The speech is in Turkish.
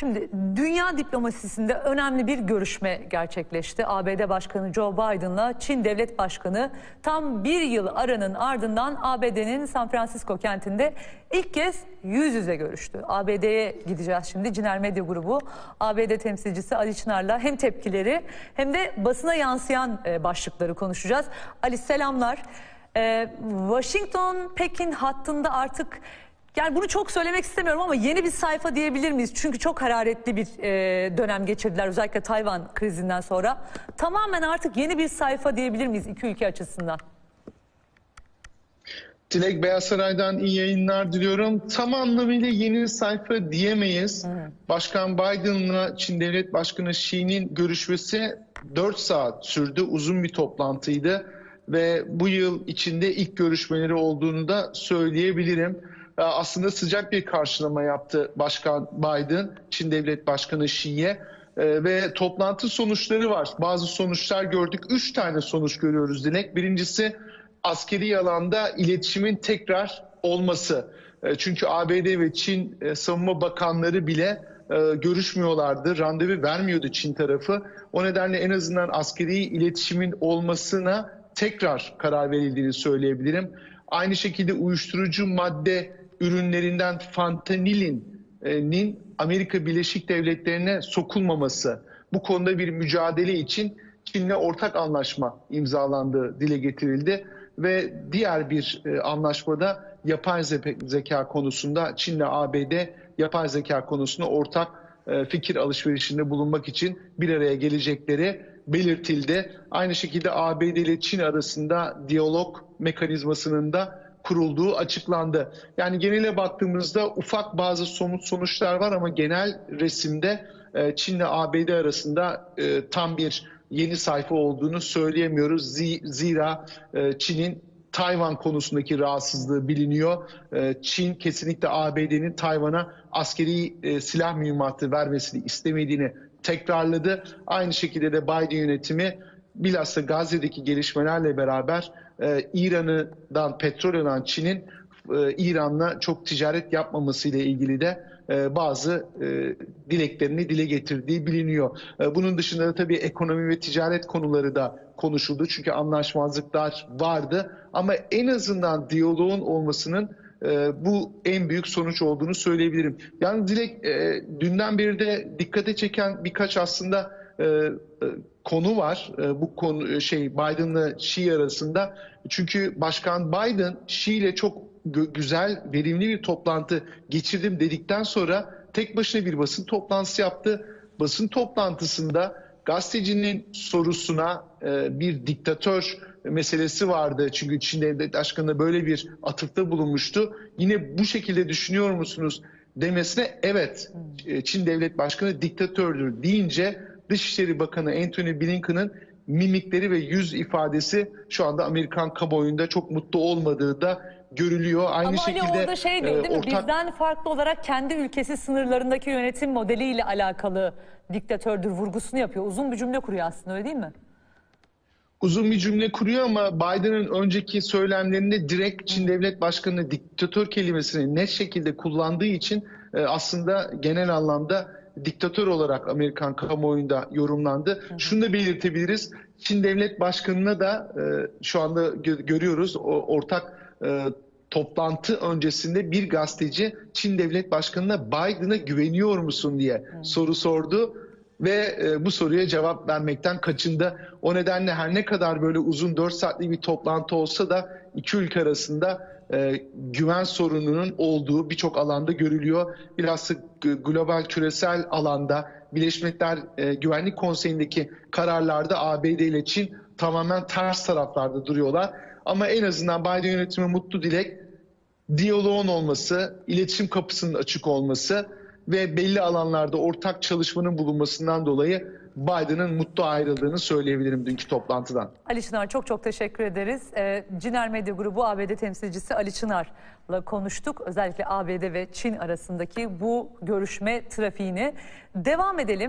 Şimdi dünya diplomasisinde önemli bir görüşme gerçekleşti. ABD Başkanı Joe Biden'la Çin Devlet Başkanı tam bir yıl aranın ardından ABD'nin San Francisco kentinde ilk kez yüz yüze görüştü. ABD'ye gideceğiz şimdi. Ciner Medya Grubu ABD temsilcisi Ali Çınar'la hem tepkileri hem de basına yansıyan e, başlıkları konuşacağız. Ali selamlar. E, Washington-Pekin hattında artık yani bunu çok söylemek istemiyorum ama yeni bir sayfa diyebilir miyiz? Çünkü çok hararetli bir e, dönem geçirdiler özellikle Tayvan krizinden sonra. Tamamen artık yeni bir sayfa diyebilir miyiz iki ülke açısından? Dilek Beyaz Saray'dan iyi yayınlar diliyorum. Tam anlamıyla yeni sayfa diyemeyiz. Başkan Biden'la Çin Devlet Başkanı Xi'nin görüşmesi 4 saat sürdü. Uzun bir toplantıydı ve bu yıl içinde ilk görüşmeleri olduğunu da söyleyebilirim. Ee, Aslında sıcak bir karşılama yaptı Başkan Biden, Çin Devlet Başkanı Xi'ye. Ee, ve toplantı sonuçları var. Bazı sonuçlar gördük. Üç tane sonuç görüyoruz Dilek. Birincisi askeri alanda iletişimin tekrar olması. E, Çünkü ABD ve Çin e, savunma bakanları bile e, görüşmüyorlardı. Randevu vermiyordu Çin tarafı. O nedenle en azından askeri iletişimin olmasına tekrar karar verildiğini söyleyebilirim. Aynı şekilde uyuşturucu madde ürünlerinden fentanilinin Amerika Birleşik Devletleri'ne sokulmaması. Bu konuda bir mücadele için Çin'le ortak anlaşma imzalandığı dile getirildi ve diğer bir e, anlaşmada yapay ze- zeka konusunda Çin'le ABD yapay zeka konusunda ortak e, fikir alışverişinde bulunmak için bir araya gelecekleri belirtildi. Aynı şekilde ABD ile Çin arasında diyalog mekanizmasının da kurulduğu açıklandı. Yani genele baktığımızda ufak bazı somut sonuçlar var ama genel resimde e, Çin'le ABD arasında e, tam bir yeni sayfa olduğunu söyleyemiyoruz. Zi- Zira e, Çin'in Tayvan konusundaki rahatsızlığı biliniyor. Çin kesinlikle ABD'nin Tayvan'a askeri silah mühimmatı vermesini istemediğini tekrarladı. Aynı şekilde de Biden yönetimi bilhassa Gazze'deki gelişmelerle beraber e, İran'dan petrol alan Çin'in e, İran'la çok ticaret yapmaması ile ilgili de e, bazı e, dileklerini dile getirdiği biliniyor. Bunun dışında da tabii ekonomi ve ticaret konuları da konuşuldu. Çünkü anlaşmazlıklar vardı ama en azından diyaloğun olmasının bu en büyük sonuç olduğunu söyleyebilirim. Yani Dilek e, dünden beri de dikkate çeken birkaç aslında konu var. E, bu konu e, şey Biden'la Xi arasında. Çünkü Başkan Biden Xi ile çok güzel, verimli bir toplantı geçirdim dedikten sonra tek başına bir basın toplantısı yaptı. Basın toplantısında gazetecinin sorusuna e, bir diktatör meselesi vardı. Çünkü Çin Devlet Başkanı böyle bir atıfta bulunmuştu. Yine bu şekilde düşünüyor musunuz demesine evet e, Çin Devlet Başkanı diktatördür deyince Dışişleri Bakanı Antony Blinken'ın mimikleri ve yüz ifadesi şu anda Amerikan kamuoyunda çok mutlu olmadığı da görülüyor. Aynı Ama şekilde hani orada şey e, değil mi? ortak- Bizden farklı olarak kendi ülkesi sınırlarındaki yönetim modeliyle alakalı diktatördür vurgusunu yapıyor. Uzun bir cümle kuruyor aslında öyle değil mi? uzun bir cümle kuruyor ama Biden'ın önceki söylemlerinde direkt Çin Devlet Başkanı diktatör kelimesini net şekilde kullandığı için e, aslında genel anlamda diktatör olarak Amerikan kamuoyunda yorumlandı. Şunu da belirtebiliriz. Çin Devlet Başkanı'na da e, şu anda gö- görüyoruz o ortak e, toplantı öncesinde bir gazeteci Çin Devlet Başkanı'na Biden'a güveniyor musun diye soru sordu ve e, bu soruya cevap vermekten kaçındı. O nedenle her ne kadar böyle uzun 4 saatlik bir toplantı olsa da iki ülke arasında e, güven sorununun olduğu birçok alanda görülüyor. Bilhassa global küresel alanda Birleşmiş Milletler e, Güvenlik Konseyi'ndeki kararlarda ABD ile Çin tamamen ters taraflarda duruyorlar. Ama en azından Biden yönetimi mutlu dilek diyaloğun olması, iletişim kapısının açık olması ve belli alanlarda ortak çalışmanın bulunmasından dolayı Biden'ın mutlu ayrıldığını söyleyebilirim dünkü toplantıdan. Ali Çınar çok çok teşekkür ederiz. Ee, Ciner Medya Grubu ABD temsilcisi Ali Çınar'la konuştuk. Özellikle ABD ve Çin arasındaki bu görüşme trafiğini devam edelim.